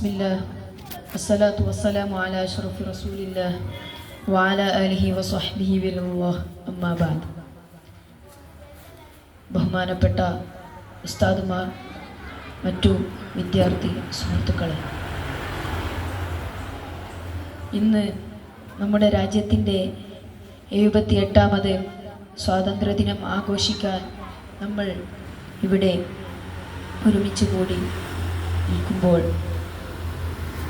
بسم الله والصلاة والسلام على أشرف رسول الله وعلى آله وصحبه الله أما بعد ബഹുമാനപ്പെട്ട ഉസ്താദുമാർ മറ്റു വിദ്യാർത്ഥി സുഹൃത്തുക്കളെ ഇന്ന് നമ്മുടെ രാജ്യത്തിൻ്റെ എഴുപത്തി എട്ടാമത് സ്വാതന്ത്ര്യദിനം ആഘോഷിക്കാൻ നമ്മൾ ഇവിടെ ഒരുമിച്ച് കൂടി നിൽക്കുമ്പോൾ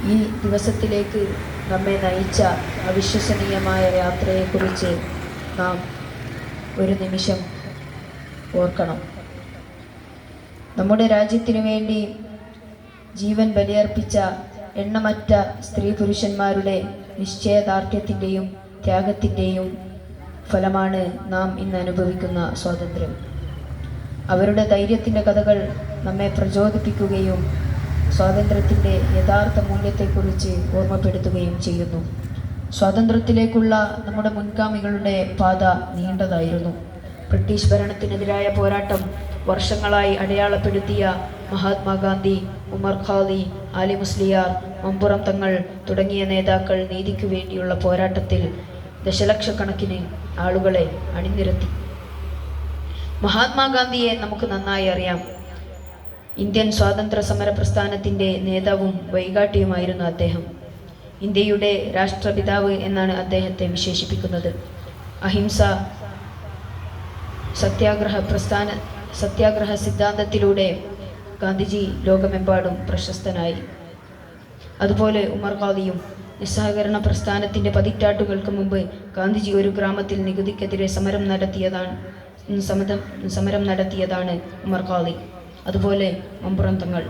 ഈ ദിവസത്തിലേക്ക് നമ്മെ നയിച്ച അവിശ്വസനീയമായ യാത്രയെക്കുറിച്ച് നാം ഒരു നിമിഷം ഓർക്കണം. നമ്മുടെ രാജ്യത്തിനു വേണ്ടി ജീവൻ ബലിയർപ്പിച്ച എണ്ണമറ്റ സ്ത്രീ പുരുഷന്മാരുടെ നിശ്ചയദാർഢ്യത്തിന്റെയും ത്യാഗത്തിന്റെയും ഫലമാണ് നാം ഇന്ന് അനുഭവിക്കുന്ന സ്വാതന്ത്ര്യം. അവരുടെ ധൈര്യത്തിന്റെ കഥകൾ നമ്മെ പ്രചോദിപ്പിക്കുകയും സ്വാതന്ത്ര്യത്തിന്റെ യഥാർത്ഥ മൂല്യത്തെക്കുറിച്ച് ഓർമ്മപ്പെടുത്തുകയും ചെയ്യുന്നു. സ്വാതന്ത്ര്യത്തിലേക്കുള്ള നമ്മുടെ മുൻഗാമികളുടെ പാത നീണ്ടതായിരുന്നു. ബ്രിട്ടീഷ് ഭരണത്തിനെതിരായ പോരാട്ടം വർഷങ്ങളായി അടയാളപ്പെടുത്തിയ മഹാത്മാഗാന്ധി ഉമർ ഖാദി ആലി മുസ്ലിയാർ മമ്പുറം തങ്ങൾ തുടങ്ങിയ നേതാക്കൾ നീതിക്കു വേണ്ടിയുള്ള പോരാട്ടത്തിൽ ദശലക്ഷക്കണക്കിന് ആളുകളെ അണിനിരത്തി. മഹാത്മാഗാന്ധിയെ നമുക്ക് നന്നായി അറിയാം. ഇന്ത്യൻ സ്വാതന്ത്ര്യ സമര പ്രസ്ഥാനത്തിന്റെ നേതാവും വൈകാട്ടിയുമായിരുന്നു അദ്ദേഹം. ഇന്ത്യയുടെ രാഷ്ട്രപിതാവ് എന്നാണ് അദ്ദേഹത്തെ വിശേഷിപ്പിക്കുന്നത്. അഹിംസ സത്യാഗ്രഹ പ്രസ്ഥാന സത്യാഗ്രഹ സിദ്ധാന്തത്തിലൂടെ ഗാന്ധിജി ലോകമെമ്പാടും പ്രശസ്തനായി. അതുപോലെ ഉമർ ഖാദിയും നിസ്സഹകരണ പ്രസ്ഥാനത്തിന്റെ പതിറ്റാണ്ടുകൾക്ക് മുമ്പ് ഗാന്ധിജി ഒരു ഗ്രാമത്തിൽ നികുതിക്കെതിരെ സമരം നടത്തിയതാണ് സമരം സമരം നടത്തിയതാണ് ഉമർ ഖാദി അതുപോലെ മമ്പുറന്തങ്ങൾ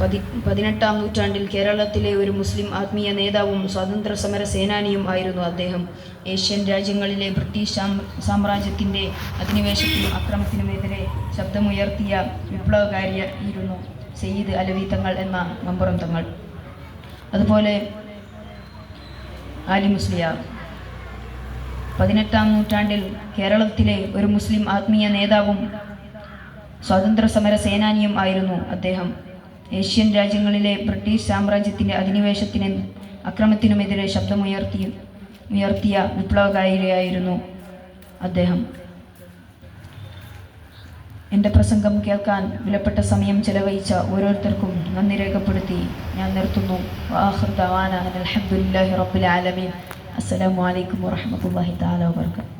പതി പതിനെട്ടാം നൂറ്റാണ്ടിൽ കേരളത്തിലെ ഒരു മുസ്ലിം ആത്മീയ നേതാവും സ്വാതന്ത്ര്യ സമര സേനാനിയും ആയിരുന്നു അദ്ദേഹം. ഏഷ്യൻ രാജ്യങ്ങളിലെ ബ്രിട്ടീഷ് സാമ്രാജ്യത്തിന്റെ അധിനിവേശത്തിനും അക്രമത്തിനുമെതിരെ ശബ്ദമുയർത്തിയ വിപ്ലവകാരിയായിരുന്നു സെയ്ദ് അലവി തങ്ങൾ എന്ന മമ്പുറം തങ്ങൾ അതുപോലെ ആലി മുസ്ലിയാർ പതിനെട്ടാം നൂറ്റാണ്ടിൽ കേരളത്തിലെ ഒരു മുസ്ലിം ആത്മീയ നേതാവും സ്വാതന്ത്ര്യ സമര സേനാനിയും ആയിരുന്നു അദ്ദേഹം. ഏഷ്യൻ രാജ്യങ്ങളിലെ ബ്രിട്ടീഷ് സാമ്രാജ്യത്തിന്റെ അധിനിവേശത്തിന് അക്രമത്തിനുമെതിരെ ശബ്ദമുയർത്തി ഉയർത്തിയ വിപ്ലവകാരിയായിരുന്നു അദ്ദേഹം. എന്റെ പ്രസംഗം കേൾക്കാൻ വിലപ്പെട്ട സമയം ചെലവഴിച്ച ഓരോരുത്തർക്കും നന്ദി രേഖപ്പെടുത്തി ഞാൻ നിർത്തുന്നു. അലഹമുല്ലാഹി റബ്ബുൽ ആലമീൻ. അസ്സലാമു അലൈക്കും വറഹമത്തല്ലാഹി താല വാബർക്കാത്തു